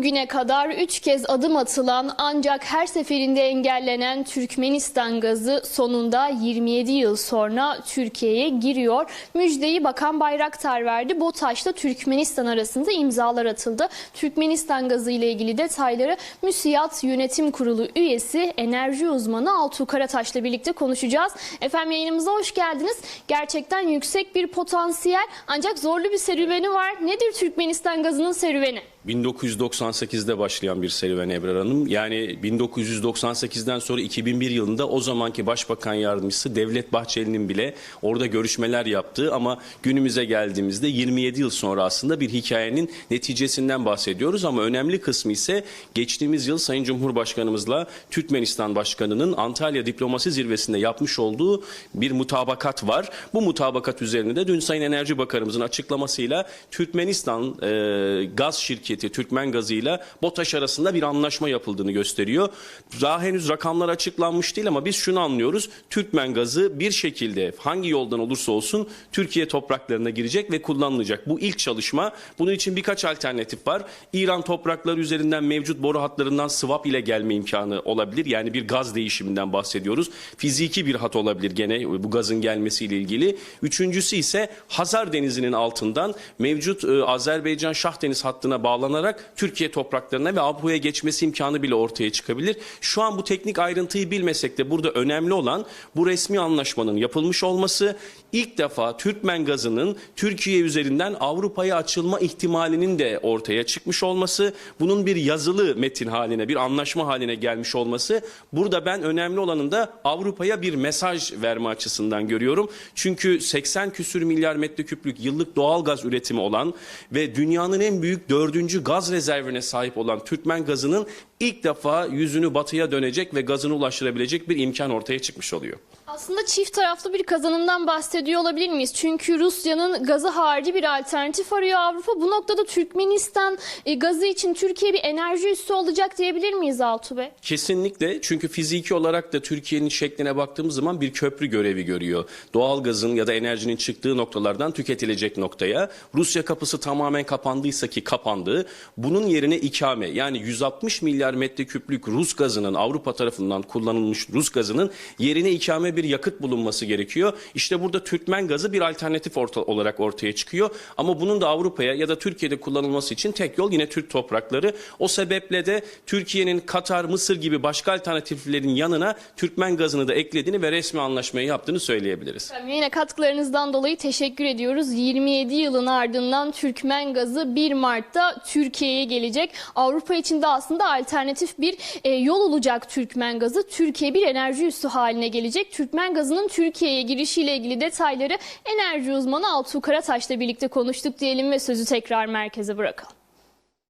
Bugüne kadar 3 kez adım atılan ancak her seferinde engellenen Türkmenistan gazı sonunda 27 yıl sonra Türkiye'ye giriyor. Müjdeyi Bakan Bayraktar verdi. BOTAŞ'ta Türkmenistan arasında imzalar atıldı. Türkmenistan gazı ile ilgili detayları MÜSİAD Yönetim Kurulu üyesi enerji uzmanı Altuğ Karataş'la birlikte konuşacağız. Efendim yayınımıza hoş geldiniz. Gerçekten yüksek bir potansiyel ancak zorlu bir serüveni var. Nedir Türkmenistan gazının serüveni? 1998'de başlayan bir serüven Ebrar Hanım. Yani 1998'den sonra 2001 yılında o zamanki Başbakan Yardımcısı Devlet Bahçeli'nin bile orada görüşmeler yaptığı ama günümüze geldiğimizde 27 yıl sonra aslında bir hikayenin neticesinden bahsediyoruz. Ama önemli kısmı ise geçtiğimiz yıl Sayın Cumhurbaşkanımızla Türkmenistan Başkanı'nın Antalya Diplomasi Zirvesi'nde yapmış olduğu bir mutabakat var. Bu mutabakat üzerine de dün Sayın Enerji Bakanımızın açıklamasıyla Türkmenistan e, gaz şirketi Türkmen gazıyla BOTAŞ arasında bir anlaşma yapıldığını gösteriyor. Daha henüz rakamlar açıklanmış değil ama biz şunu anlıyoruz. Türkmen gazı bir şekilde hangi yoldan olursa olsun Türkiye topraklarına girecek ve kullanılacak. Bu ilk çalışma. Bunun için birkaç alternatif var. İran toprakları üzerinden mevcut boru hatlarından swap ile gelme imkanı olabilir. Yani bir gaz değişiminden bahsediyoruz. Fiziki bir hat olabilir gene bu gazın gelmesiyle ilgili. Üçüncüsü ise Hazar Denizi'nin altından mevcut e, Azerbaycan Şah Deniz hattına bağlanarak Türkiye topraklarına ve Avrupa'ya geçmesi imkanı bile ortaya çıkabilir. Şu an bu teknik ayrıntıyı bilmesek de burada önemli olan bu resmi anlaşmanın yapılmış olması. İlk defa Türkmen gazının Türkiye üzerinden Avrupa'ya açılma ihtimalinin de ortaya çıkmış olması. Bunun bir yazılı metin haline, bir anlaşma haline gelmiş olması. Burada ben önemli olanın da Avrupa'ya bir mesaj verme açısından görüyorum. Çünkü 80 küsür milyar metreküplük yıllık doğal gaz üretimi olan ve dünyanın en büyük dördüncü gaz rezervine sahip olan Türkmen gazının ilk defa yüzünü batıya dönecek ve gazını ulaştırabilecek bir imkan ortaya çıkmış oluyor. Aslında çift taraflı bir kazanımdan bahsediyor olabilir miyiz? Çünkü Rusya'nın gazı harici bir alternatif arıyor Avrupa. Bu noktada Türkmenistan e, gazı için Türkiye bir enerji üssü olacak diyebilir miyiz Altuğ Bey? Kesinlikle çünkü fiziki olarak da Türkiye'nin şekline baktığımız zaman bir köprü görevi görüyor. Doğalgazın ya da enerjinin çıktığı noktalardan tüketilecek noktaya. Rusya kapısı tamamen kapandıysa ki kapandı. Bunun yerine ikame yani 160 milyar metreküplük Rus gazının Avrupa tarafından kullanılmış Rus gazının yerine ikame bir yakıt bulunması gerekiyor. İşte burada Türkmen gazı bir alternatif orta, olarak ortaya çıkıyor. Ama bunun da Avrupa'ya ya da Türkiye'de kullanılması için tek yol yine Türk toprakları. O sebeple de Türkiye'nin Katar, Mısır gibi başka alternatiflerin yanına Türkmen gazını da eklediğini ve resmi anlaşmayı yaptığını söyleyebiliriz. Efendim, Yine katkılarınızdan dolayı teşekkür ediyoruz. 27 yılın ardından Türkmen gazı 1 Mart'ta Türkiye'ye gelecek. Avrupa için de aslında alternatif bir e, yol olacak Türkmen gazı. Türkiye bir enerji üssü haline gelecek. Türkmen gazının Türkiye'ye girişiyle ilgili detayları enerji uzmanı Altuğ Karataş'la birlikte konuştuk diyelim ve sözü tekrar merkeze bırakalım.